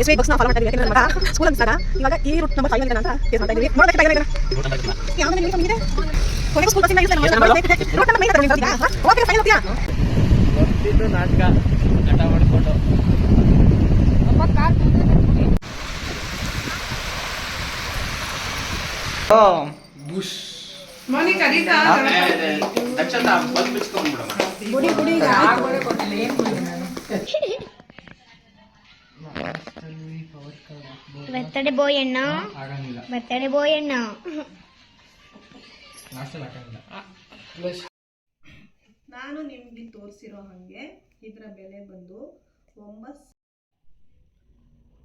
S B ಬಸ್ನ follow ಮಾಡ್ತಾ ಇದ್ದೀವಿ ಮಗ ಸ್ಕೂಲ್ ಅನ್ಸಾಗ ಇವಾಗ ಈ ರೂಟ್ ನಂಬರ್ ಫೈವ್ ಅಂತ ಕೇಸ್ ಮಾಡ್ತಾ ಇದ್ದೀವಿ ಟೈಗರ್ ಯಾವ್ದು ನಿಮಗೆ ಕೊನೆಗೂ ಸ್ಕೂಲ್ ಬಸ್ಸಿಂದ ಇಲ್ಲ ರೂಟ್ ನಂಬರ್ ಮೈನ್ ತಗೊಂಡು ಹೋಗ್ತೀರಾ ಹೋಗ್ತೀರಾ ಫೈನ್ ಹೋಗ್ತೀರಾ ನಾಟಕ ನಟ ಮಾಡಿಕೊಂಡು ದಕ್ಷತಾ ಬಲ್ಬ್ ಬಿಚ್ಕೊಂಡ್ಬಿಡಮ್ಮ ಬರ್ತಡೆ ಬಾಯ್ ಅಣ್ಣ. ಆಗಂಗಿಲ್ಲ. ಬರ್ತಡೆ ಬಾಯ್ ಅಣ್ಣ. ನಾನು ನಿಮಗೆ ತೋರಿಸಿರೋ ಹಾಗೆ ಇದರ ಬೆಲೆ ಬಂದು ಒಂಬತ್ತು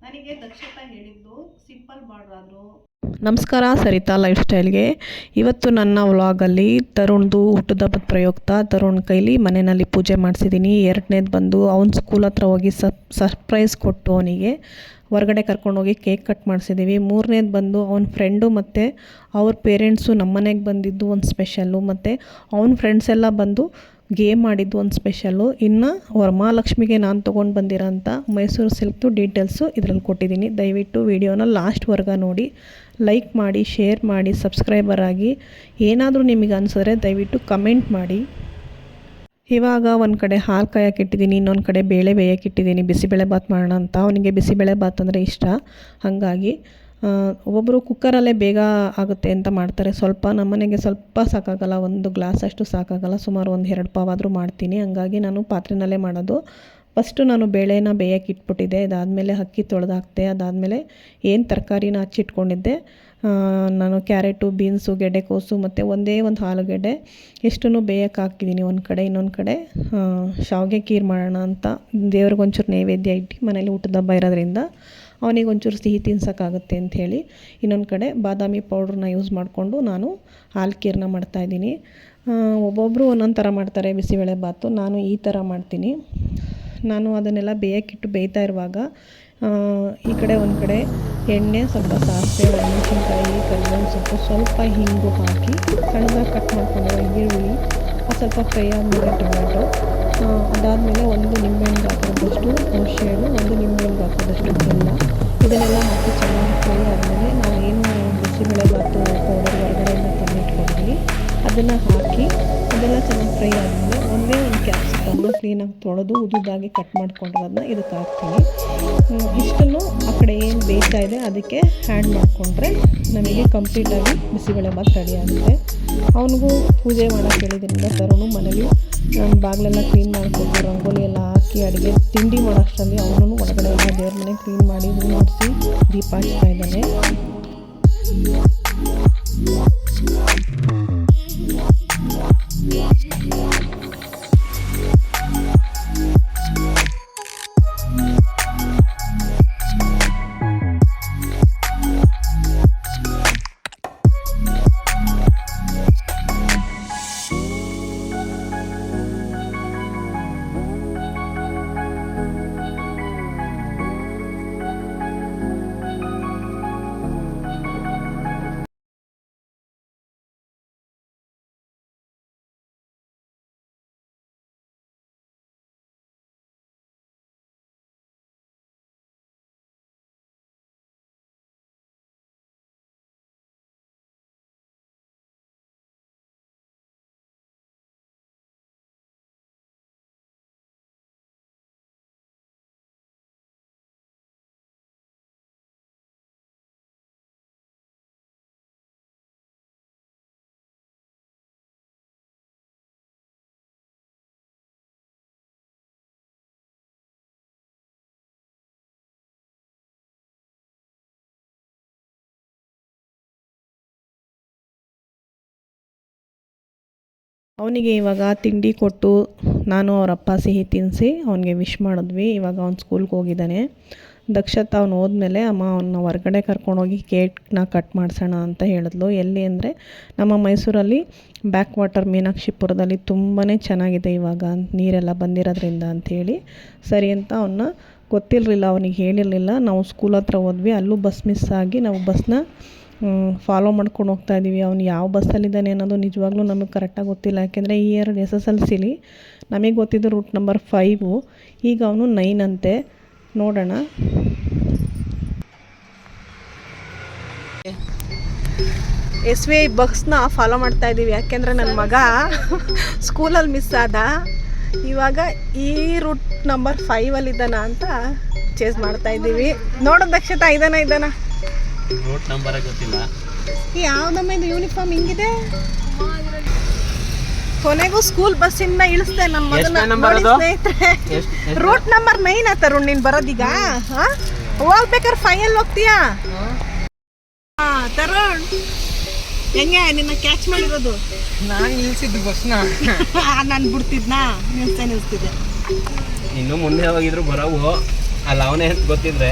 ನನಗೆ ದಕ್ಷತಾ ಹೇಳಿದ್ದು ಸಿಂಪಲ್ ಬಾರ್ಡ್ರ್ ಆದರೂ ನಮಸ್ಕಾರ, ಸರಿತಾ ಲೈಫ್ ಸ್ಟೈಲ್ಗೆ ಇವತ್ತು ನನ್ನ ವ್ಲಾಗಲ್ಲಿ ತರುಣ್ದು ಹುಟ್ಟುದಬ್ಬದ ಪ್ರಯುಕ್ತ ತರುಣ್ ಕೈಲಿ ಮನೆಯಲ್ಲಿ ಪೂಜೆ ಮಾಡಿಸಿದ್ದೀನಿ ಎರಡನೇದು ಬಂದು ಅವ್ನ ಸ್ಕೂಲ್ ಹತ್ರ ಹೋಗಿ ಸರ್ಪ್ರೈಸ್ ಕೊಟ್ಟು ಅವನಿಗೆ ಹೊರಗಡೆ ಕರ್ಕೊಂಡೋಗಿ ಕೇಕ್ ಕಟ್ ಮಾಡಿಸಿದ್ದೀವಿ ಮೂರನೇದು ಬಂದು ಅವನ ಫ್ರೆಂಡು ಮತ್ತು ಅವ್ರ ಪೇರೆಂಟ್ಸು ನಮ್ಮ ಮನೆಗೆ ಬಂದಿದ್ದು ಒಂದು ಸ್ಪೆಷಲ್ಲು ಮತ್ತು ಅವನ ಫ್ರೆಂಡ್ಸ್ ಎಲ್ಲ ಬಂದು ಗೇಮ್ ಮಾಡಿದ್ದು ಒಂದು ಸ್ಪೆಷಲ್ಲು. ಇನ್ನು ವರಮಹಾಲಕ್ಷ್ಮಿಗೆ ನಾನು ತೊಗೊಂಡು ಬಂದಿರೋಂಥ ಮೈಸೂರು ಸಿಲ್ಕ್ದು ಡೀಟೇಲ್ಸು ಇದರಲ್ಲಿ ಕೊಟ್ಟಿದ್ದೀನಿ. ದಯವಿಟ್ಟು ವಿಡಿಯೋನ ಲಾಸ್ಟ್ವರೆಗೆ ನೋಡಿ. ಲೈಕ್ ಮಾಡಿ, ಶೇರ್ ಮಾಡಿ, ಸಬ್ಸ್ಕ್ರೈಬರ್ ಆಗಿ. ಏನಾದರೂ ನಿಮಗೆ ಅನಿಸಿದ್ರೆ ದಯವಿಟ್ಟು ಕಮೆಂಟ್ ಮಾಡಿ. ಇವಾಗ ಒಂದು ಕಡೆ ಹಾಲು ಕಾಯಕ್ಕೆ ಇಟ್ಟಿದ್ದೀನಿ, ಇನ್ನೊಂದು ಕಡೆ ಬೇಳೆ ಬೇಯಕ್ಕೆ ಇಟ್ಟಿದ್ದೀನಿ. ಬಿಸಿಬೇಳೆ ಬಾತ್ ಮಾಡೋಣ ಅಂತ. ಅವನಿಗೆ ಬಿಸಿಬೇಳೆ ಬಾತ್ ಅಂದರೆ ಇಷ್ಟ. ಹಾಗಾಗಿ ಒಬ್ಬೊಬ್ಬರು ಕುಕ್ಕರಲ್ಲೇ ಬೇಗ ಆಗುತ್ತೆ ಅಂತ ಮಾಡ್ತಾರೆ. ಸ್ವಲ್ಪ ನಮ್ಮನೆಗೆ ಸ್ವಲ್ಪ ಸಾಕಾಗಲ್ಲ, ಒಂದು ಗ್ಲಾಸ್ ಅಷ್ಟು ಸಾಕಾಗಲ್ಲ. ಸುಮಾರು ಒಂದು ಎರಡು ಪಾವಾದರೂ ಮಾಡ್ತೀನಿ. ಹಂಗಾಗಿ ನಾನು ಪಾತ್ರೆನಲ್ಲೇ ಮಾಡೋದು. ಫಸ್ಟು ನಾನು ಬೇಳೆನ ಬೇಯಕ್ಕೆ ಇಟ್ಬಿಟ್ಟಿದ್ದೆ. ಅದಾದಮೇಲೆ ಅಕ್ಕಿ ತೊಳೆದಾಕ್ತೆ. ಅದಾದಮೇಲೆ ಏನು ತರಕಾರಿನ ಹಚ್ಚಿಟ್ಕೊಂಡಿದ್ದೆ. ನಾನು ಕ್ಯಾರೆಟು, ಬೀನ್ಸು ಗೆಡ್ಡೆಕೋಸು ಮತ್ತು ಒಂದೇ ಒಂದು ಆಲೂಗೆಡ್ಡೆ ಇಷ್ಟನ್ನು ಬೇಯಕ್ಕೆ ಹಾಕಿದ್ದೀನಿ. ಒಂದು ಕಡೆ, ಇನ್ನೊಂದು ಕಡೆ ಶಾವಿಗೆ ಖೀರ್ ಮಾಡೋಣ ಅಂತ ದೇವ್ರಿಗೊಂಚೂರು ನೈವೇದ್ಯ ಇಟ್ಟು ಮನೇಲಿ ಊಟದ ಹಬ್ಬ ಇರೋದ್ರಿಂದ ಅವನಿಗೆ ಒಂಚೂರು ಸಿಹಿ ತಿನ್ಸೋಕ್ಕಾಗುತ್ತೆ ಅಂಥೇಳಿ ಇನ್ನೊಂದು ಕಡೆ ಬಾದಾಮಿ ಪೌಡ್ರನ್ನ ಯೂಸ್ ಮಾಡಿಕೊಂಡು ನಾನು ಹಾಲು ಕೀರ್ನ ಮಾಡ್ತಾಯಿದ್ದೀನಿ ಒಬ್ಬೊಬ್ಬರು ಒಂದೊಂದು ಥರ ಮಾಡ್ತಾರೆ ಬಿಸಿಬೇಳೆ ಬಾತು. ನಾನು ಈ ಥರ ಮಾಡ್ತೀನಿ. ನಾನು ಅದನ್ನೆಲ್ಲ ಬೇಯಕ್ಕಿಟ್ಟು ಬೇಯ್ತಾ ಇರುವಾಗ ಈ ಕಡೆ ಒಂದು ಕಡೆ ಎಣ್ಣೆ, ಸ್ವಲ್ಪ ಸಾಸಿವೆ, ಮೆಣಸಿನಕಾಯಿ, ಕರಿಬೇವಿನ ಸೊಪ್ಪು, ಸ್ವಲ್ಪ ಹಿಂಗು ಹಾಕಿ ಸಣ್ಣದಾಗಿ ಕಟ್ ಮಾಡ್ಕೊಂಡಿರೋ ಈರುಳ್ಳಿ ಸ್ವಲ್ಪ ಫ್ರೈ ಆದಮೇಲೆ ಟೊಮೆಟೊ ಅದಾದಮೇಲೆ ಒಂದು ನಿಂಬೆಹಣ್ಣು ಹಾಕೋದಷ್ಟು ಹುಣಸೆಹಣ್ಣು ಒಂದು ನಿಂಬೆಹಣ್ಣು ಹಾಕೋದಷ್ಟು ಬೆಲ್ಲ. ಇದನ್ನೆಲ್ಲ ಹಾಕಿ ಚೆನ್ನಾಗಿ ಫ್ರೈ ಆದಮೇಲೆ ನಾವು ಏನು ಬಿಸಿಬೇಳೆ ಬಾತು ಪೌಡರ್ ಹೊರಗಡೆಯಿಂದ ತಂದಿಟ್ಕೊಂಡಿದ್ವಿ. ಅದನ್ನು ಹಾಕಿ ಅದೆಲ್ಲ ಚೆನ್ನಾಗಿ ಫ್ರೈ ಆದಮೇಲೆ ಒಂದೇ ಒಂದು ಕ್ಯಾಪ್ಸಿಕಮ್ನ ಕ್ಲೀನಾಗಿ ತೊಳೆದು ಉದುದಾಗಿ ಕಟ್ ಮಾಡ್ಕೊಂಡಿರೋದನ್ನ ಇದಕ್ಕೆ ಹಾಕ್ತೀನಿ. ಇಷ್ಟನ್ನು ಆ ಕಡೆ ಏನು ಬೇಯ್ತಾ ಇದೆ ಅದಕ್ಕೆ ಹ್ಯಾಂಡ್ ಮಾಡಿಕೊಂಡ್ರೆ ನಮಗೆ ಕಂಪ್ಲೀಟಾಗಿ ಬಿಸಿಬೇಳೆ ಭಾತ್ ರೆಡಿ ಆಗುತ್ತೆ. ಅವನಿಗೂ ಪೂಜೆ ಮಾಡೋಕ್ಕೆ ಹೇಳಿದ್ರಿಂದ ತರೋನು ಮನೇಲಿ. ನಾನು ಬಾಗಿಲೆಲ್ಲ ಕ್ಲೀನ್ ಮಾಡಿಕೊಟ್ಟು ರಂಗೋಲಿ ಎಲ್ಲ ಹಾಕಿ ಅಡುಗೆ ತಿಂಡಿ ಮಾಡೋಷ್ಟರಲ್ಲಿ ಅವನು ಒಳಗಡೆ ಎಲ್ಲ ದೇವ್ರ ಮನೆ ಕ್ಲೀನ್ ಮಾಡಿ ಹೂ ದೀಪ ಹಚ್ತಾ ಇದ್ದಾನೆ. ಅವನಿಗೆ ಇವಾಗ ತಿಂಡಿ ಕೊಟ್ಟು ನಾನು ಅವ್ರ ಅಪ್ಪ ಸಿಹಿ ತಿನ್ನಿಸಿ ಅವನಿಗೆ ವಿಶ್ ಮಾಡಿದ್ವಿ. ಇವಾಗ ಅವ್ನು ಸ್ಕೂಲ್ಗೆ ಹೋಗಿದ್ದಾನೆ. ದಕ್ಷತ ಅವ್ನು ಹೋದ್ಮೇಲೆ ಅಮ್ಮ ಅವನ್ನ ಹೊರ್ಗಡೆ ಕರ್ಕೊಂಡೋಗಿ ಕೇಕ್ನ ಕಟ್ ಮಾಡಿಸೋಣ ಅಂತ ಹೇಳಿದ್ಲು. ಎಲ್ಲಿ ಅಂದರೆ ನಮ್ಮ ಮೈಸೂರಲ್ಲಿ ಬ್ಯಾಕ್ ವಾಟರ್ ಮೀನಾಕ್ಷಿಪುರದಲ್ಲಿ ತುಂಬಾ ಚೆನ್ನಾಗಿದೆ ಇವಾಗ. ನೀರೆಲ್ಲ ಬಂದಿರೋದ್ರಿಂದ ಅಂಥೇಳಿ ಸರಿ ಅಂತ ಅವನ್ನ ಗೊತ್ತಿರಲಿಲ್ಲ, ಅವನಿಗೆ ಹೇಳಿರಲಿಲ್ಲ. ನಾವು ಸ್ಕೂಲ್ ಹತ್ರ ಹೋದ್ವಿ. ಅಲ್ಲೂ ಬಸ್ ಮಿಸ್ ಆಗಿ ನಾವು ಬಸ್ನ ಫಾಲೋ ಮಾಡ್ಕೊಂಡು ಹೋಗ್ತಾ ಇದ್ದೀವಿ ಅವ್ನು ಯಾವ ಬಸ್ಸಲ್ಲಿದ್ದಾನೆ ಅನ್ನೋದು ನಿಜವಾಗ್ಲೂ ನಮಗೆ ಕರೆಕ್ಟಾಗಿ ಗೊತ್ತಿಲ್ಲ. ಯಾಕೆಂದರೆ ಈ ಎರಡು ಎಸ್ ಎಸ್ ಎಲ್ ಸಿಲಿ ನಮಗೆ ಗೊತ್ತಿದ್ದು ರೂಟ್ ನಂಬರ್ ಫೈವು ಈಗ ಅವನು ನೈನ್ ಅಂತೆ. ನೋಡೋಣ. ಎಸ್ ವಿ ಐ ಬಸ್ನ ಫಾಲೋ ಮಾಡ್ತಾ ಇದ್ದೀವಿ ಯಾಕೆಂದರೆ ನನ್ನ ಮಗ ಸ್ಕೂಲಲ್ಲಿ ಮಿಸ್ ಆದ. ಇವಾಗ ಈ ರೂಟ್ ನಂಬರ್ ಫೈವಲ್ಲಿದ್ದಾನ ಅಂತ ಚೇಸ್ ಮಾಡ್ತಾ ಇದ್ದೀವಿ ನೋಡೋದು ದಕ್ಷತಾ ಇದ್ದಾನ ಇದ್ದಾನ ರೂಟ್ ನಂಬರ್ ಗೊತ್ತಿಲ್ಲ. ಯಾವ್ದಮ್ಮ ಇದು ಯೂನಿಫಾರ್ಮ್ ಹಿಂಗಿದೆ? ಕೊನೆಗೂ ಸ್ಕೂಲ್ ಬಸ್ಸಿಂದ ಇಳಿಸ್ದೆ ನಮ್ಮ ಮಗನ ನೋಡಿ? ಸ್ನೇಹಿತರೆ ರೂಟ್ ನಂಬರ್ ನೈನ್ ತರುಣ್ ನೀನ್ ಬರೋದೀಗ? ಹಾ? ಹೋಗ್ಬೇಕಾದ್ರೆ ಫೈನಲ್ ಹೋಗ್ತೀಯಾ? ಹಾ ತರುಣ್ ಹೆಂಗೆ ನಿನ್ನ ಕ್ಯಾಚ್ ಮಾಡಿರೋದು? ನಾನು ನಿಲ್ಸಿದ್ದು ಬಸ್ನ ನಾನು ಬಿಡ್ತಿದ್ನಾ? ನಿಲ್ಸೆ ನಿಲ್ಸ್ತಿದ್ದೆ. ಇನ್ನು ಮುಂದೆ ಹೋಗಿದ್ರು ಬರವು. ಅಲ್ಲ ಅವನೇ ಅಂತ ಗೊತ್ತಿದ್ರೆ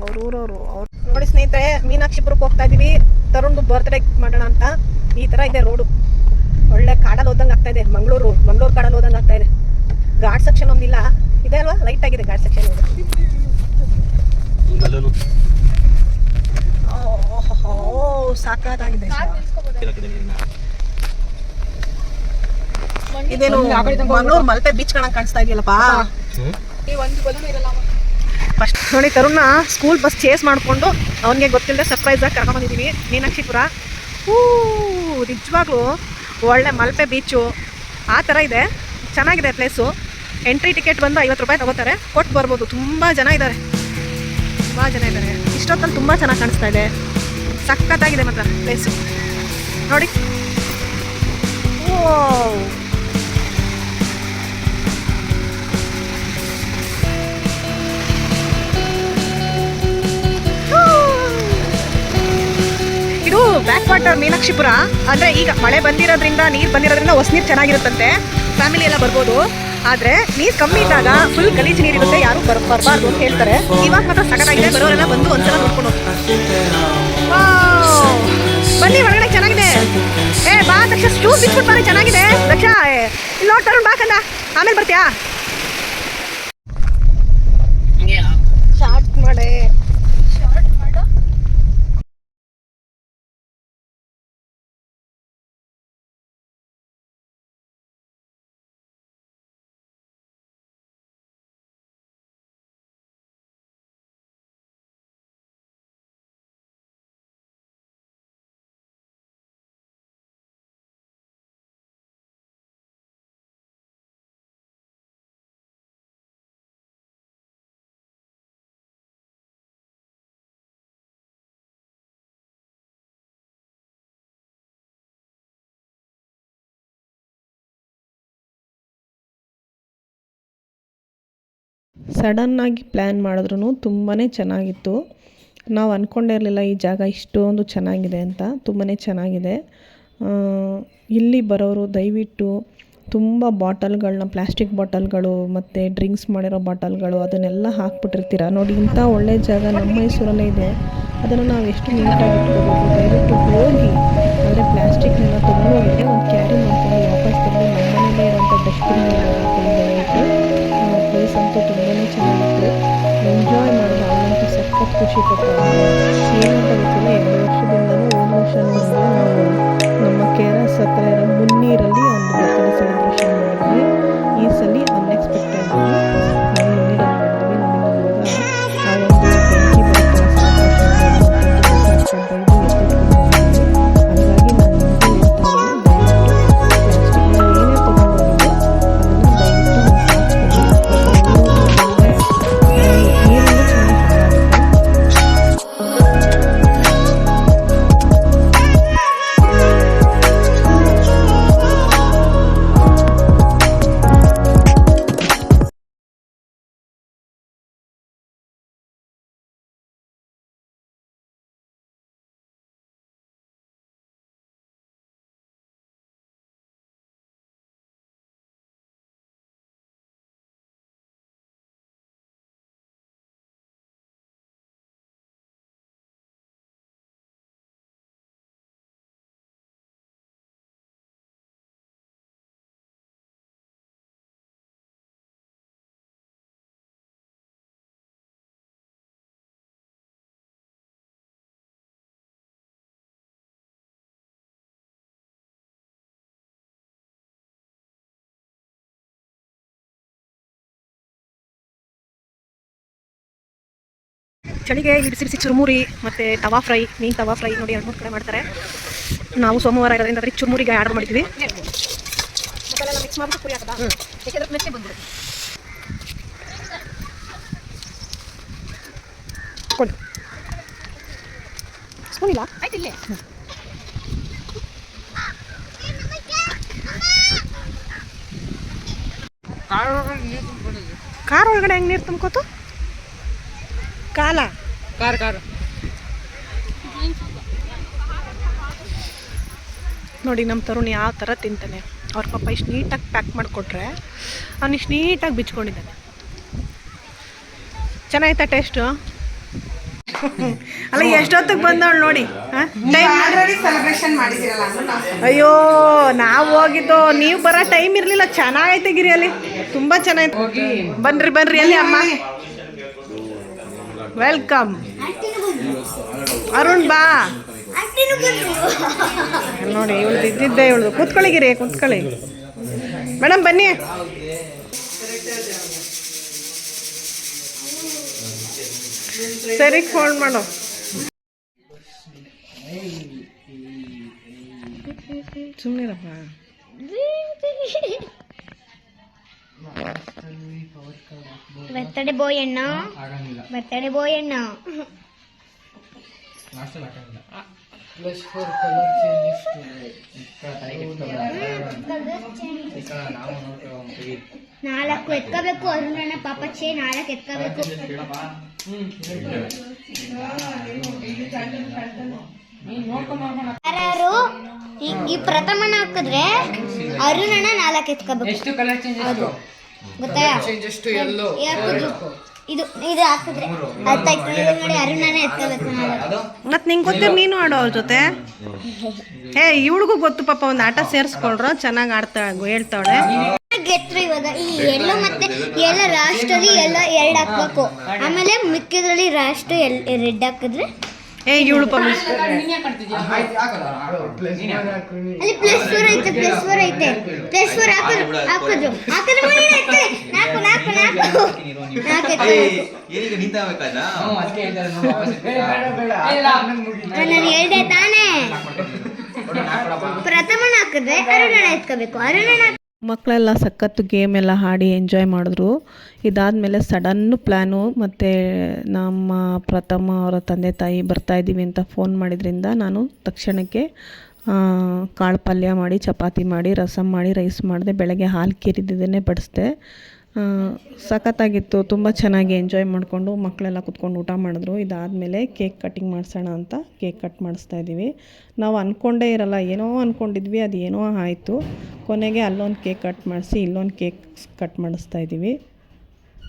ಅವ್ರ ಊರವರು ಅವ್ರು ನೋಡಿ ಸ್ನೇಹಿತರೆ ಮೀನಾಕ್ಷಿಪುರಕ್ಕೆ ಹೋಗ್ತಾ ಇದೀವಿ. ತರುಣ್ದು ಬರ್ತ್ಡೇ ಮಾಡೋಣ ಅಂತ. ಈ ತರ ಇದೆ ರೋಡು ಒಳ್ಳೆ ಕಾಡಲ್ಲಿ ಹೋದಂಗೆ ಆಗ್ತಾ ಇದೆ. ಮಂಗಳೂರು ಮಂಗಳೂರು ಕಾಡಲ್ಲಿ ಹೋದಂಗೆ ಆಗ್ತಾ ಇದೆ. ಘಾಟ್ ಸೆಕ್ಷನ್ ಒಂದಿಲ್ಲ. ಇದೆ ಅಲ್ವಾ? ಲೈಟ್ ಆಗಿದೆ ಘಾಟ್ ಸೆಕ್ಷನ್ ಸಾಕಾಗಿದೆ ಇದೇನು ಮಂಗಳೂರು ಮಲ್ಪೆ ಬೀಚ್ ಕಾಣಕ್ ಕಾಣಿಸ್ತಾ ಇದೆಯಲ್ಲಪ್ಪ? ಫಸ್ಟ್ ನೋಡಿ ತರುಣ ಸ್ಕೂಲ್ ಬಸ್ ಚೇಸ್ ಮಾಡಿಕೊಂಡು ಅವನಿಗೆ ಗೊತ್ತಿಲ್ಲದೆ ಸರ್ಪ್ರೈಸ್ ಆಗಿ ಕರ್ಕೊಂಬಂದಿದ್ದೀವಿ ಮೀನಾಕ್ಷಿಪುರ. ಹೂ, ನಿಜವಾಗ್ಲೂ ಒಳ್ಳೆ ಮಲ್ಪೆ ಬೀಚು ಆ ಥರ ಇದೆ. ಚೆನ್ನಾಗಿದೆ ಪ್ಲೇಸು ಎಂಟ್ರಿ ಟಿಕೆಟ್ ಬಂದು ಐವತ್ತು ರೂಪಾಯಿ ತಗೋತಾರೆ. ಕೊಟ್ಟು ಬರ್ಬೋದು. ತುಂಬ ಜನ ಇದ್ದಾರೆ ತುಂಬ ಜನ ಇದ್ದಾರೆ ಇಷ್ಟೊತ್ತಲ್ಲಿ ತುಂಬ ಚೆನ್ನಾಗಿ ಕಾಣಿಸ್ತಾ ಇದೆ. ಸಖತ್ತಾಗಿದೆ ಮಾತ್ರ ಪ್ಲೇಸು ನೋಡಿ. ಓ ಇದು ಬ್ಯಾಕ್ ವಾಟರ್ ಮೀನಾಕ್ಷಿಪುರ. ಅಂದ್ರೆ ಈಗ ಮಳೆ ಬಂದಿರೋದ್ರಿಂದ ನೀರು ಬಂದಿರೋದ್ರಿಂದ ಹೊಸ ನೀರು ಚೆನ್ನಾಗಿರುತ್ತಂತೆ. ಫ್ಯಾಮಿಲಿ ಎಲ್ಲ ಬರ್ಬೋದು. ಆದ್ರೆ ನೀರು ಕಮ್ಮಿ ಇದ್ದಾಗ ಫುಲ್ ಗಲೀಜು ನೀರಿರುತ್ತೆ ಯಾರು ಬರ್ ಬರಬಾರ್ದು ಅಂತ ಹೇಳ್ತಾರೆ. ಇವಾಗ ಮಾತ್ರ ಸಖತ್ತಾಗಿದೆ ಬರೋರೆಲ್ಲ ಬಂದು ಒಂದ್ಸಲ ನೋಡ್ಕೊಂಡು ಬನ್ನಿ ಹೊರಗಡೆ ಚೆನ್ನಾಗಿದೆ. ಏ ಬಾ ದಕ್ಷ ಸ್ಟೂ ಬಿಟ್ಬಿಟ್ಟು ಬಾರಿ ಚೆನ್ನಾಗಿದೆ. ದಕ್ಷ ಇಲ್ಲಿ ನೋಡ್ತಾರ ಬಾ ಕಂದ. ಆಮೇಲೆ ಬರ್ತೀಯಾ? ಸ್ಟಾರ್ಟ್ ಮಾಡೆ. ಸಡನ್ನಾಗಿ ಪ್ಲ್ಯಾನ್ ಮಾಡಿದ್ರು ತುಂಬಾ ಚೆನ್ನಾಗಿತ್ತು. ನಾವು ಅಂದ್ಕೊಂಡಿರಲಿಲ್ಲ ಈ ಜಾಗ ಇಷ್ಟೊಂದು ಚೆನ್ನಾಗಿದೆ ಅಂತ ತುಂಬಾ ಚೆನ್ನಾಗಿದೆ. ಇಲ್ಲಿ ಬರೋರು ದಯವಿಟ್ಟು ತುಂಬ ಬಾಟಲ್ಗಳನ್ನ ಪ್ಲಾಸ್ಟಿಕ್ ಬಾಟಲ್ಗಳು ಮತ್ತು ಡ್ರಿಂಕ್ಸ್ ಮಾಡಿರೋ ಬಾಟಲ್ಗಳು ಅದನ್ನೆಲ್ಲ ಹಾಕ್ಬಿಟ್ಟಿರ್ತೀರ? ನೋಡಿ, ಇಂಥ ಒಳ್ಳೆ ಜಾಗ ನಮ್ಮ ಮೈಸೂರಲ್ಲೇ ಇದೆ. ಅದನ್ನು ನಾವು ಎಷ್ಟು ನೀಟಾಗಿ ಇಟ್ಕೋಬೇಕು? ದಯವಿಟ್ಟು ಹೋಗಿ ಆದರೆ ಪ್ಲಾಸ್ಟಿಕ್ನೆಲ್ಲ ತೊಗೊಂಡೋಗಿದ್ರೆ ಒಂದು ಕ್ಯಾರಿ ಮಾಡ್ಕೊಂಡು ವಾಪಸ್ ತಂದು ನಮ್ಮ ಮನೇಲೇ ಇರೋಂಥ ಡಸ್ಟ್ಬಿನ್ ದಯವಿಟ್ಟು ಖುಷಿ ಪಟ್ಟ ಏನಂತ ಗೊತ್ತಿಲ್ಲ, ಎರಡು ವರ್ಷದಿಂದಲೂ ಹೋದ ವರ್ಷ ನಮ್ಮ ಕೆ ಆರ್ ಎಸ್ ಹತ್ರ ಇರೋ ಮುನ್ನೀರಲ್ಲಿ ಒಂದು ಬರ್ತಡೇ ಸೆಲೆಬ್ರೇಷನ್ ಚಳಿಗೆ ಬಿಸಿ ಚುರುಮುರಿ ಮತ್ತು ತವಾ ಫ್ರೈ ಮೀನು ತವಾ ಫ್ರೈ ನೋಡಿ ಎರಡು ಮೂರು ಕಡೆ ಮಾಡ್ತಾರೆ. ನಾವು ಸೋಮವಾರ ಇರೋದ್ರಿಂದ ಅದ್ರಿಗೆ ಚುರುಮುರಿಗೆ ಆರ್ಡರ್ ಮಾಡಿದ್ವಿ. ಮಿಕ್ಸ್ ಮಾಡಿಬಿಟ್ಟು ಪುರಿ ಹಾಕದಾ ಯಾಕೆಂದ್ರೆ ನೆಕ್ಸ್ಟ್ ಬಂದ್ಬಿಡು ಕೊಡಿ. ಸ್ಪೂನ್ ಇಲ್ಲ? ಆಯ್ತು ಇಲ್ಲೇ ಕಾರ್ ಒಳಗಡೆ ಹೆಂಗೆ ನೀರು ತುಂಬ್ಕೋತು? ಕಾಲ. ಕಾರ ಕಾರ ನೋಡಿ ನಮ್ಮ ತರುಣ್ ಯಾವ ಥರ ತಿಂತಾನೆ. ಅವ್ರ ಪಾಪ ಇಷ್ಟು ನೀಟಾಗಿ ಪ್ಯಾಕ್ ಮಾಡಿಕೊಟ್ರೆ ಅವ್ನು ಇಷ್ಟು ನೀಟಾಗಿ ಬಿಚ್ಕೊಂಡಿದ್ದಾನೆ. ಚೆನ್ನಾಯ್ತಾ ಟೇಸ್ಟು ಅಲ್ಲ ಎಷ್ಟೊತ್ತಿಗೆ ಬಂದವಳು ನೋಡಿ ಸೆಲೆಬ್ರೇಷನ್ ಅಯ್ಯೋ ನಾವು ಹೋಗಿದ್ದು ನೀವು ಬರೋ ಟೈಮ್ ಇರಲಿಲ್ಲ. ಚೆನ್ನಾಗೈತೆ ಗಿರಿಯಲ್ಲಿ. ತುಂಬ ಚೆನ್ನಾಗಿತ್ತು ಬನ್ರಿ ಬನ್ರಿ ಅಲ್ಲಿ ಅಮ್ಮ. ವೆಲ್ಕಮ್ ಅರುಣ್ ಬಾ. ನೋಡಿ, ಇವಳು ಇದ್ದಿದ್ದೆ ಇವಳು ಕೂತ್ಕೊಳ್ಳಿಗಿರಿ ಕೂತ್ಕೊಳ್ಳಿ. ಮೇಡಮ್, ಬನ್ನಿ. ಸರಿ ಫೋನ್ ಮಾಡು. ಸುಮ್ಮನಿರಪ್ಪ ಬರ್ತಡೆ ಬಾಯ್ ಅಣ್ಣ ಬರ್ತಡೆ ಬಾಯ್ ಅಣ್ಣ ಪ್ಲಸ್ ಫೋರ್ ಕಲರ್ ಚೇಂಜಸ್ ನಾಲ್ಕು ಎತ್ಕೋಬೇಕು ಅರುಣಣ್ಣ ಪಾಪಚ್ಚೆ ನಾಲ್ಕು ಎತ್ಕೋಬೇಕು ಯಾರು ಈ ಈ ಪ್ರಥಮನ ಹಾಕಿದ್ರೆ ಅರುಣನ ನಾಲ್ಕು ಎತ್ಕೋಬೇಕು. ಎಷ್ಟು ಕಲರ್ ಚೇಂಜಸ್ ಗೊತ್ತಾ ಚೇಂಜಸ್ ಟು ಎಲ್ಲೋ. ಇದು ಇದು ಹಾಕಿದ್ರೆ ಅರ್ಥಾಯ್ತು ಇದು ನೋಡಿ ಅರುಣನ ಎತ್ಕೋಬೇಕು ನಾಲ್ಕು ಮತ್ ನಿಂಗೆ ಗೊತ್ತಿರ ನೀನು ಆಡೋ ಅವ್ರ ಜೊತೆ? ಏ ಇವಳಿಗೂ ಗೊತ್ತು ಪಾಪ ಒಂದು ಆಟ ಸೇರಿಸ್ಕೊಳ್ರು ಚೆನ್ನಾಗಿ ಆಡ್ತಾಳೆ ಹೇಳ್ತಾಳೆ ಗೆಟ್ರು ಇವಾಗ. ಈ ಎಲ್ಲೋ ಮತ್ತೆ ಎಲ್ಲ ರಾಷ್ಟ್ರದಲ್ಲಿ ಎಲ್ಲ ಎರಡು ಹಾಕ್ಬೇಕು. ಆಮೇಲೆ ಮಿಕ್ಕಿದ್ರಲ್ಲಿ ರಾಷ್ಟ್ರ ಎಲ್ ರೆಡ್ ಹಾಕಿದ್ರೆ ಏ ಇವಳು ಅಲ್ಲಿ ಪ್ಲಸ್ ಫೋರ್ ಐತೆ ಪ್ಲಸ್ ಫೋರ್ ಐತೆ. ಪ್ಲಸ್ ಫೋರ್ ಹಾಕಿದ್ರು ಹಾಕಿದ್ರು ಹಾಕಿದ್ರು ಮನೆ ಐತೆ. ನಾಲ್ಕು ನಾಲ್ಕು ನಾಲ್ಕು ನಾಲ್ಕು ಎತ್ಕೋಬೇಕು. ಏನೀಗ ನಿಂತಾಗಬೇಕಾದ ಅದಕ್ಕೆ ಹೇಳ್ತಾರೆ ನೋಡಿ ವಾಪಸ್. ಏ, ಬೇಡ, ಬೇಡ. ನಾನು ಹೇಳ್ದೆ ತಾನೇ. ಪ್ರಥಮನ ಹಾಕಿದ್ರೆ ಅರುಣನ ಎತ್ಕೋಬೇಕು. ಅರುಣನ ಮಕ್ಕಳೆಲ್ಲ ಸಖತ್ತು ಗೇಮ್ ಎಲ್ಲ ಆಡಿ ಎಂಜಾಯ್ ಮಾಡಿದ್ರು. ಇದಾದಮೇಲೆ ಸಡನ್ನು ಪ್ಲ್ಯಾನು ಮತ್ತು ನಮ್ಮ ಪ್ರಥಮ ಅವರ ತಂದೆ ತಾಯಿ ಬರ್ತಾಯಿದ್ದೀವಿ ಅಂತ ಫೋನ್ ಮಾಡಿದ್ರಿಂದ ನಾನು ತಕ್ಷಣಕ್ಕೆ ಕಾಳು ಪಲ್ಯ ಮಾಡಿ, ಚಪಾತಿ ಮಾಡಿ, ರಸಂ ಮಾಡಿ, ರೈಸ್ ಮಾಡಿದೆ. ಬೆಳಗ್ಗೆ ಹಾಲು ಕೀರಿದ್ದನ್ನೇ ಬಡಿಸ್ದೆ. ಸಖತ್ತಾಗಿತ್ತು. ತುಂಬ ಚೆನ್ನಾಗಿ ಎಂಜಾಯ್ ಮಾಡಿಕೊಂಡು ಮಕ್ಕಳೆಲ್ಲ ಕುತ್ಕೊಂಡು ಊಟ ಮಾಡಿದ್ರು. ಇದಾದಮೇಲೆ ಕೇಕ್ ಕಟ್ಟಿಂಗ್ ಮಾಡಿಸೋಣ ಅಂತ ಕೇಕ್ ಕಟ್ ಮಾಡಿಸ್ತಾ ಇದ್ದೀವಿ. ನಾವು ಅಂದ್ಕೊಂಡೇ ಇರಲ್ಲ. ಏನೋ ಅಂದ್ಕೊಂಡಿದ್ವಿ ಅದು ಏನೋ ಆಯಿತು. ಕೊನೆಗೆ ಅಲ್ಲೊಂದು ಕೇಕ್ ಕಟ್ ಮಾಡಿಸಿ, ಇಲ್ಲೊಂದು ಕೇಕ್ ಕಟ್ ಮಾಡಿಸ್ತಾ ಇದ್ದೀವಿ.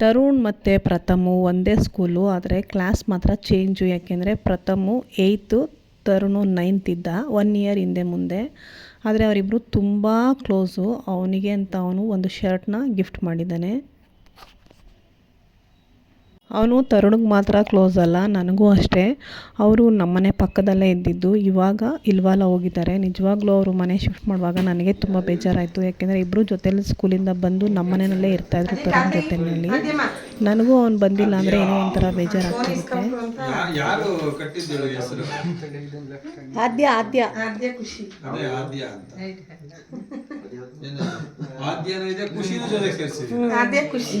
ತರುಣ್ ಮತ್ತು ಪ್ರಥಮು ಒಂದೇ ಸ್ಕೂಲು ಆದರೆ ಕ್ಲಾಸ್ ಮಾತ್ರ ಚೇಂಜು ಯಾಕೆಂದರೆ ಪ್ರಥಮು ಏಯ್ತು ತರುಣು ನೈನ್ತ್ ಇದ್ದ ಒನ್ ಇಯರ್ ಹಿಂದೆ ಮುಂದೆ. ಆದರೆ ಅವರಿಬ್ಬರು ತುಂಬ ಕ್ಲೋಸು ಅವನಿಗೆ ಅಂತ ಅವನು ಒಂದು ಶರ್ಟ್ನ ಗಿಫ್ಟ್ ಮಾಡಿದ್ದಾನೆ. ಅವನು ತರುಣಿಗೆ ಮಾತ್ರ ಕ್ಲೋಸ್ ಅಲ್ಲ ನನಗೂ ಅಷ್ಟೇ. ಅವರು ನಮ್ಮನೆ ಪಕ್ಕದಲ್ಲೇ ಇದ್ದಿದ್ದು ಇವಾಗ ಇಲ್ವಾಲ ಹೋಗಿದ್ದಾರೆ. ನಿಜವಾಗ್ಲೂ ಅವರು ಮನೆ ಶಿಫ್ಟ್ ಮಾಡುವಾಗ ನನಗೆ ತುಂಬ ಬೇಜಾರಾಯಿತು. ಯಾಕೆಂದರೆ ಇಬ್ಬರು ಜೊತೆಯಲ್ಲಿ ಸ್ಕೂಲಿಂದ ಬಂದು ನಮ್ಮನೆಯಲ್ಲೇ ಇರ್ತಾಯಿದ್ರು ತರುಣ್ ಜೊತೆಯಲ್ಲಿ ನನಗೂ ಅವ್ನು ಬಂದಿಲ್ಲ ಅಂದರೆ ಏನೋ ಒಂಥರ ಬೇಜಾರಾಗ್ತಿರುತ್ತೆ. ಯಾರು ಕಟ್ಟಿದ್ದು ಹೆಸರು? ಆದ್ಯ ಆದ್ಯ. ಅದೇ ಆದ್ಯ ಅಂತ. ಏನು? ಇದೆ ಖುಷಿನೂ ಜೊತೆಗೆ ಸೇರಿಸಿ ಆದ್ಯ ಖುಷಿ.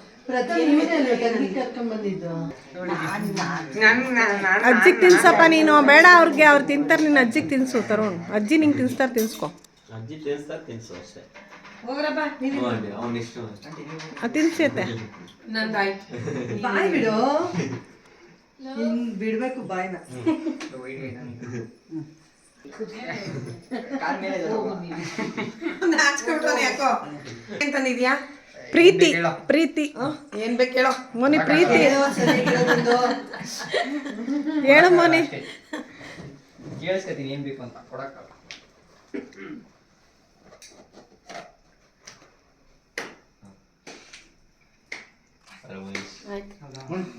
ಅಜ್ಜಿಗೆ ತಿನ್ಸಪ್ಪ ನೀನು ಬೇಡ ಅವ್ರಿಗೆ ಅವ್ರು ತಿಂತಾರೆ ನಿನ್ನ ಅಜ್ಜಿಗೆ ತಿನ್ಸು ತರೋಣ ಅಜ್ಜಿ ನಿಂಗೆ ತಿನ್ಸ್ತಾರೆ ತಿನ್ಸ್ಕೊ. ಅಜ್ಜಿ ತಿನ್ಸ್ತಾರೆ ತಿನ್ಸು ಅಷ್ಟೇ. ಹೋಗ್ರಪ್ಪ ನೀನು ಅವನ ಇಷ್ಟ ತಿನ್ಸೈತೆ. ಬಾಯ್ ಬಿಡು. ಬಿಡ್ಬೇಕು ಬಾಯ್ನ. ನಾಚ್ಕೊಂಡ್ರೆ ಯಾಕೋ? ಪ್ರೀತಿ ಪ್ರೀತಿ. ಏನ್ ಬೇಕು ಹೇಳೋ? ಮೋನಿ ಪ್ರೀತಿ. ಹೇಳು ಮೋನಿ. ಕೇಳಿಸ್ಕೊತೀನಿ ಏನ್ ಬೇಕು ಅಂತ. ಕೊಡಕ್ಕ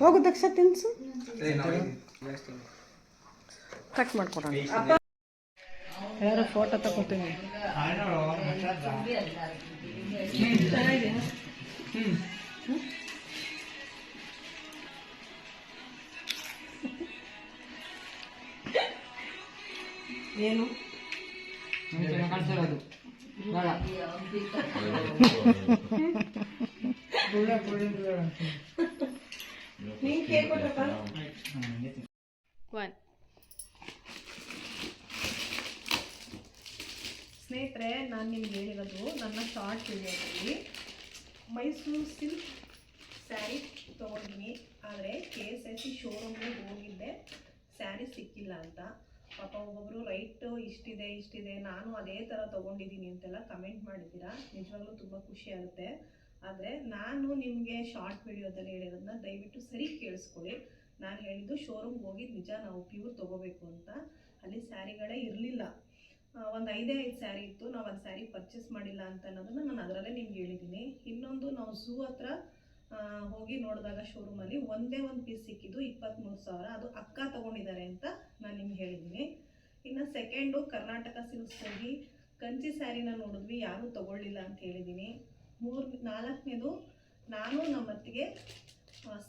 ಹೋಗು ದಕ್ಷ ತಿನ್ಸು. ಕಟ್ ಮಾಡ್ಕೊಡೋಣ. ಯಾರೋ ಫೋಟೋ ತಗೋತೀನಿ. ಏನು? ಕಾಣಿಸಿರೋದು ಬೇಡ. ಸ್ನೇಹಿತರೆ ನಾನು ನಿಮ್ಗೆ ಹೇಳಿರೋದು ನನ್ನ ಶಾರ್ಟ್ ವಿಡಿಯೋದಲ್ಲಿ ಮೈಸೂರು ಸಿಲ್ಕ್ ಸ್ಯಾರಿ ತೊಗೊಂಡಿನಿ, ಆದರೆ ಕೆ ಎಸ್ ಎಸ್ ಸಿ ಶೋರೂಮ್ಗೆ ಹೋಗಿದ್ದೆ. ಸ್ಯಾರಿ ಸಿಕ್ಕಿಲ್ಲ ಅಂತ. ಪಾಪ ಒಬ್ಬೊಬ್ಬರು ರೈಟ್, ಇಷ್ಟಿದೆ ಇಷ್ಟಿದೆ, ನಾನು ಅದೇ ಥರ ತೊಗೊಂಡಿದ್ದೀನಿ ಅಂತೆಲ್ಲ ಕಮೆಂಟ್ ಮಾಡಿದ್ದೀರಾ? ನಿಜವಾಗ್ಲೂ ತುಂಬ ಖುಷಿ ಆಗುತ್ತೆ. ಆದರೆ ನಾನು ನಿಮಗೆ ಶಾರ್ಟ್ ವಿಡಿಯೋದಲ್ಲಿ ಹೇಳಿರೋದನ್ನ ದಯವಿಟ್ಟು ಸರಿ ಕೇಳಿಸ್ಕೊಳ್ಳಿ. ನಾನು ಹೇಳಿದ್ದು ಶೋರೂಮ್ಗೆ ಹೋಗಿ ನಿಜ, ನಾವು ಪ್ಯೂರ್ ತೊಗೋಬೇಕು ಅಂತ. ಅಲ್ಲಿ ಸ್ಯಾರಿಗಳೇ ಇರಲಿಲ್ಲ. ಒಂದು ಐದೇ ಐದು ಸ್ಯಾರಿ ಇತ್ತು. ನಾವು ಅದು ಸ್ಯಾರಿ ಪರ್ಚೇಸ್ ಮಾಡಿಲ್ಲ ಅಂತ ಅನ್ನೋದನ್ನು ನಾನು ಅದರಲ್ಲೇ ನಿಮ್ಗೆ ಹೇಳಿದ್ದೀನಿ ಇನ್ನೊಂದು ನಾವು ಝೂ ಹತ್ರ ಹೋಗಿ ನೋಡಿದಾಗ ಶೋರೂಮಲ್ಲಿ ಒಂದೇ ಒಂದು ಪೀಸ್ ಸಿಕ್ಕಿದ್ದು ಇಪ್ಪತ್ತ್ಮೂರು ಸಾವಿರ. ಅದು ಅಕ್ಕ ತೊಗೊಂಡಿದ್ದಾರೆ ಅಂತ ನಾನು ನಿಮ್ಗೆ ಹೇಳಿದ್ದೀನಿ ಇನ್ನು ಸೆಕೆಂಡು ಕರ್ನಾಟಕ ಸಿಲ್ಕ್ಸ್ ಹೋಗಿ ಕಂಚಿ ಸ್ಯಾರಿನ ನೋಡಿದ್ವಿ, ಯಾರೂ ತೊಗೊಳ್ಳಿಲ್ಲ ಅಂತ ಹೇಳಿದ್ದೀನಿ ಮೂರು, ನಾಲ್ಕನೇದು ನಾನು ನಮ್ಮತ್ತಿಗೆ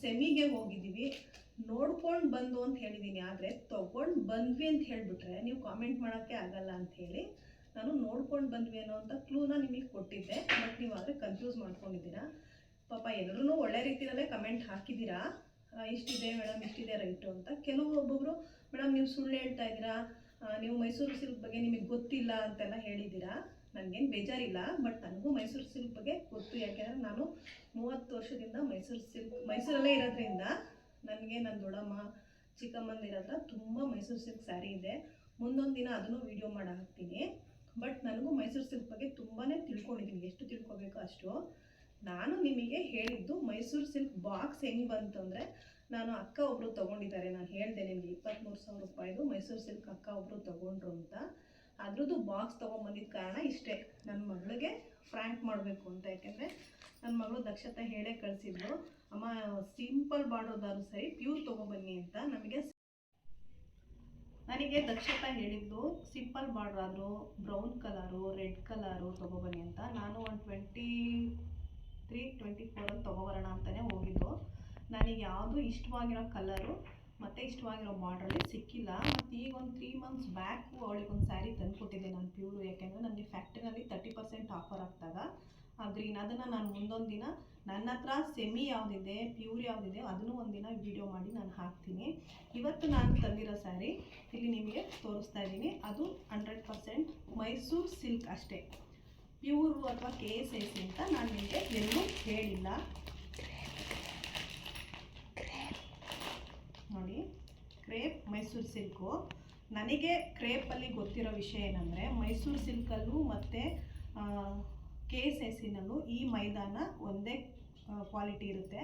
ಸೆಮಿಗೆ ಹೋಗಿದ್ದೀವಿ. ನೋಡ್ಕೊಂಡು ಬಂದು ಅಂತ ಹೇಳಿದ್ದೀನಿ ಆದರೆ ತೊಗೊಂಡು ಬಂದ್ವಿ ಅಂತ ಹೇಳಿಬಿಟ್ರೆ ನೀವು ಕಾಮೆಂಟ್ ಮಾಡೋಕ್ಕೆ ಆಗಲ್ಲ ಅಂತ ಹೇಳಿ ನಾನು ನೋಡ್ಕೊಂಡು ಬಂದ್ವಿ ಅನ್ನೋ ಅಂತ ಕ್ಲೂನ ನಿಮಗೆ ಕೊಟ್ಟಿದ್ದೆ ಬಟ್ ನೀವು ಆದರೆ ಕನ್ಫ್ಯೂಸ್ ಮಾಡ್ಕೊಂಡಿದ್ದೀರಾ. ಪಾಪ ಎಲ್ಲರೂ ಒಳ್ಳೆ ರೀತಿಯಲ್ಲೇ ಕಮೆಂಟ್ ಹಾಕಿದ್ದೀರಾ. ಇಷ್ಟಿದೆ ಮೇಡಮ್ ಇಷ್ಟಿದೆ ರೈಟು ಅಂತ. ಕೆಲವು ಒಬ್ಬೊಬ್ಬರು ಮೇಡಮ್ ನೀವು ಸುಳ್ಳು ಹೇಳ್ತಾ ಇದ್ದೀರಾ? ನೀವು ಮೈಸೂರು ಸಿಲ್ಕ್ ಬಗ್ಗೆ ನಿಮಗೆ ಗೊತ್ತಿಲ್ಲ ಅಂತೆಲ್ಲ ಹೇಳಿದ್ದೀರಾ. ನನಗೇನು ಬೇಜಾರಿಲ್ಲ ಬಟ್ ನನಗೂ ಮೈಸೂರು ಸಿಲ್ಕ್ ಬಗ್ಗೆ ಗೊತ್ತು. ಯಾಕೆಂದರೆ ನಾನು ಮೂವತ್ತು ವರ್ಷದಿಂದ ಮೈಸೂರು ಸಿಲ್ಕ್ ಮೈಸೂರಲ್ಲೇ ಇರೋದ್ರಿಂದ ನನಗೆ ನನ್ನ ದೊಡ್ಡಮ್ಮ, ಚಿಕ್ಕಮ್ಮಂದಿರ ಹತ್ರ ತುಂಬ ಮೈಸೂರು ಸಿಲ್ಕ್ ಸ್ಯಾರಿ ಇದೆ. ಮುಂದೊಂದು ದಿನ ಅದನ್ನು ವೀಡಿಯೋ ಮಾಡಿ ಹಾಕ್ತೀನಿ ಬಟ್ ನನಗೂ ಮೈಸೂರು ಸಿಲ್ಕ್ ಬಗ್ಗೆ ತುಂಬಾ ತಿಳ್ಕೊಂಡಿದ್ದೀನಿ ಎಷ್ಟು ತಿಳ್ಕೊಬೇಕೋ ಅಷ್ಟು. ನಾನು ನಿಮಗೆ ಹೇಳಿದ್ದು ಮೈಸೂರು ಸಿಲ್ಕ್ ಬಾಕ್ಸ್ ಹೆಂಗೆ ಬಂತು ಅಂದರೆ ನಾನು ಅಕ್ಕ ಒಬ್ಬರು ತೊಗೊಂಡಿದ್ದಾರೆ. ನಾನು ಹೇಳಿದೆ ನಿಮಗೆ ಇಪ್ಪತ್ತ್ಮೂರು ಸಾವಿರ ರೂಪಾಯಿದು ಮೈಸೂರು ಸಿಲ್ಕ್ ಅಕ್ಕ ಒಬ್ಬರು ತೊಗೊಂಡ್ರು ಅಂತ. ಅದ್ರದ್ದು ಬಾಕ್ಸ್ ತೊಗೊಂಬಂದಿದ್ದ ಕಾರಣ ಇಷ್ಟೇ. ನನ್ನ ಮಗಳಿಗೆ ಫ್ರ್ಯಾಂಕ್ ಮಾಡಬೇಕು ಅಂತ. ಯಾಕೆಂದರೆ ನನ್ನ ಮಗಳು ದಕ್ಷತೆ ಹೇಳೇ ಕಳಿಸಿದ್ರು ಅಮ್ಮ ಸಿಂಪಲ್ ಮಾಡೋದಾದ್ರು ಸರಿ ಪ್ಯೂರ್ ತೊಗೊಬನ್ನಿ ಅಂತ ನಮಗೆ ನನಗೆ ದಕ್ಷತಾ ಹೇಳಿದ್ದು ಸಿಂಪಲ್ ಮಾಡ್ರಾದ್ರು ಬ್ರೌನ್ ಕಲರು ರೆಡ್ ಕಲರು ತೊಗೊಬನ್ನಿ ಅಂತ. ನಾನು ಒಂದು ಟ್ವೆಂಟಿ ತ್ರೀ ಟ್ವೆಂಟಿ ಫೋರಲ್ಲಿ ತೊಗೊಬರೋಣ ಅಂತಲೇ ಹೋಗಿದ್ದು. ನನಗೆ ಯಾವುದು ಇಷ್ಟವಾಗಿರೋ ಕಲರು ಮತ್ತು ಇಷ್ಟವಾಗಿರೋ ಬಾರ್ಡ್ರಲ್ಲಿ ಸಿಕ್ಕಿಲ್ಲ. ಮತ್ತು ಈಗ ಒಂದು ತ್ರೀ ಮಂತ್ಸ್ ಬ್ಯಾಕು ಅವಳಿಗೆ ಒಂದು ಸ್ಯಾರಿ ತಂದುಕೊಟ್ಟಿದ್ದೆ ನಾನು ಪ್ಯೂರು ಯಾಕೆಂದರೆ ನನಗೆ ಫ್ಯಾಕ್ಟ್ರಿನಲ್ಲಿ ತರ್ಟಿ ಪರ್ಸೆಂಟ್ ಆಫರ್ ಆಗ್ತಾಗ ಗ್ರೀನ್ ಅದನ್ನು ನಾನು ಮುಂದೊಂದು ದಿನ ನನ್ನ ಹತ್ರ ಸೆಮಿ ಯಾವುದಿದೆ ಪ್ಯೂರ್ ಯಾವುದಿದೆ ಅದನ್ನು ಒಂದಿನ ವಿಡಿಯೋ ಮಾಡಿ ನಾನು ಹಾಕ್ತೀನಿ. ಇವತ್ತು ನಾನು ತಂದಿರೋ ಸ್ಯಾರಿ ಇಲ್ಲಿ ನಿಮಗೆ ತೋರಿಸ್ತಾ ಇದ್ದೀನಿ. ಅದು ಹಂಡ್ರೆಡ್ ಪರ್ಸೆಂಟ್ ಮೈಸೂರು ಸಿಲ್ಕ್ ಅಷ್ಟೇ. ಪ್ಯೂರು ಅಥವಾ ಕೆ ಎಸ್ ಎಸ್ ಅಂತ ನಾನು ನಿಮಗೆ ಎಲ್ಲೂ ಹೇಳಿಲ್ಲ. ನೋಡಿ ಕ್ರೇಪ್ ಮೈಸೂರು ಸಿಲ್ಕು ನನಗೆ ಕ್ರೇಪಲ್ಲಿ ಗೊತ್ತಿರೋ ವಿಷಯ ಏನಂದರೆ ಮೈಸೂರು ಸಿಲ್ಕಲ್ಲೂ ಮತ್ತು ಕೆ ಎಸ್ ಎಸ್ಸಿನಲ್ಲೂ ಈ ಮೈದಾನ ಒಂದೇ ಕ್ವಾಲಿಟಿ ಇರುತ್ತೆ.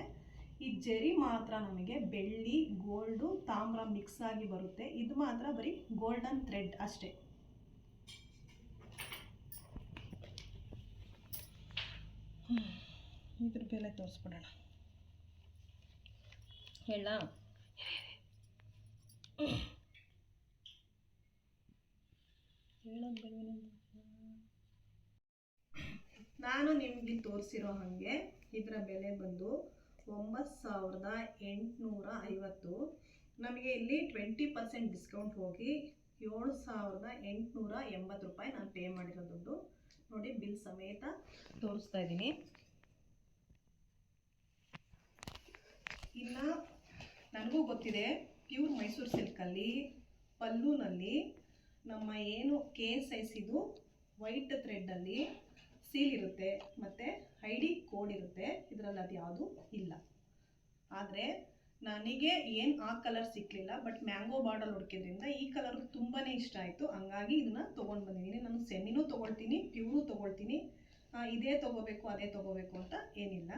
ಈ ಜರಿ ಮಾತ್ರ ನಮಗೆ ಬೆಳ್ಳಿ ಗೋಲ್ಡು ತಾಮ್ರ ಮಿಕ್ಸ್ ಆಗಿ ಬರುತ್ತೆ. ಇದು ಮಾತ್ರ ಬರೀ ಗೋಲ್ಡನ್ ಥ್ರೆಡ್ ಅಷ್ಟೇ. ಇದ್ರ ಬೆಲೆ ತೋರಿಸ್ಬಿಡೋಣ. ಹೇಳ ನಾನು ನಿಮಗೆ ತೋರಿಸಿರೋ ಹಾಗೆ ಇದರ ಬೆಲೆ ಬಂದು ಒಂಬತ್ತು ಸಾವಿರದ ಎಂಟುನೂರ ಐವತ್ತು ನಮಗೆ ಇಲ್ಲಿ ಟ್ವೆಂಟಿ ಪರ್ಸೆಂಟ್ ಡಿಸ್ಕೌಂಟ್ ಹೋಗಿ ಏಳು ಸಾವಿರದ ಎಂಟುನೂರ ಎಂಬತ್ತು ರೂಪಾಯಿ ನಾನು ಪೇ ಮಾಡಿರೋ ದುಡ್ಡು. ನೋಡಿ, ಬಿಲ್ ಸಮೇತ ತೋರಿಸ್ತಾ ಇದ್ದೀನಿ. ಇನ್ನು ನನಗೂ ಗೊತ್ತಿದೆ, ಪ್ಯೂರ್ ಮೈಸೂರು ಸಿಲ್ಕಲ್ಲಿ, ಪಲ್ಲುನಲ್ಲಿ ನಮ್ಮ ಏನು ಕೆ ಎಸ್ ಐ ಸಿದು ವೈಟ್ ಥ್ರೆಡ್ಡಲ್ಲಿ ಸೀಲ್ ಇರುತ್ತೆ, ಮತ್ತು ಐ ಡಿ ಕೋಡ್ ಇರುತ್ತೆ. ಇದರಲ್ಲಿ ಅದು ಯಾವುದೂ ಇಲ್ಲ. ಆದರೆ ನನಗೆ ಏನು ಆ ಕಲರ್ ಸಿಕ್ಕಲಿಲ್ಲ ಬಟ್ ಮ್ಯಾಂಗೋ ಬಾರ್ಡರ್ ಹುಡುಕಿದ್ರಿಂದ ಈ ಕಲರ್ ತುಂಬಾ ಇಷ್ಟ ಆಯಿತು. ಹಂಗಾಗಿ ಇದನ್ನು ತೊಗೊಂಡು ಬಂದಿದ್ದೀನಿ ನಾನು ಸೆಮಿನೂ ತೊಗೊಳ್ತೀನಿ ಪ್ಯೂರು ತೊಗೊಳ್ತೀನಿ. ಇದೇ ತೊಗೋಬೇಕು, ಅದೇ ತೊಗೋಬೇಕು ಅಂತ ಏನಿಲ್ಲ.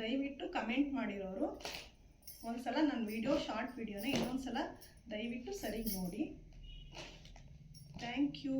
ದಯವಿಟ್ಟು ಕಮೆಂಟ್ ಮಾಡಿರೋರು ಒಂದ್ಸಲ ನನ್ನ ವಿಡಿಯೋ ಶಾರ್ಟ್ ವಿಡಿಯೋನ ಇನ್ನೊಂದು ಸಲ ದಯವಿಟ್ಟು ಸರಿಗೆ ನೋಡಿ. Thank you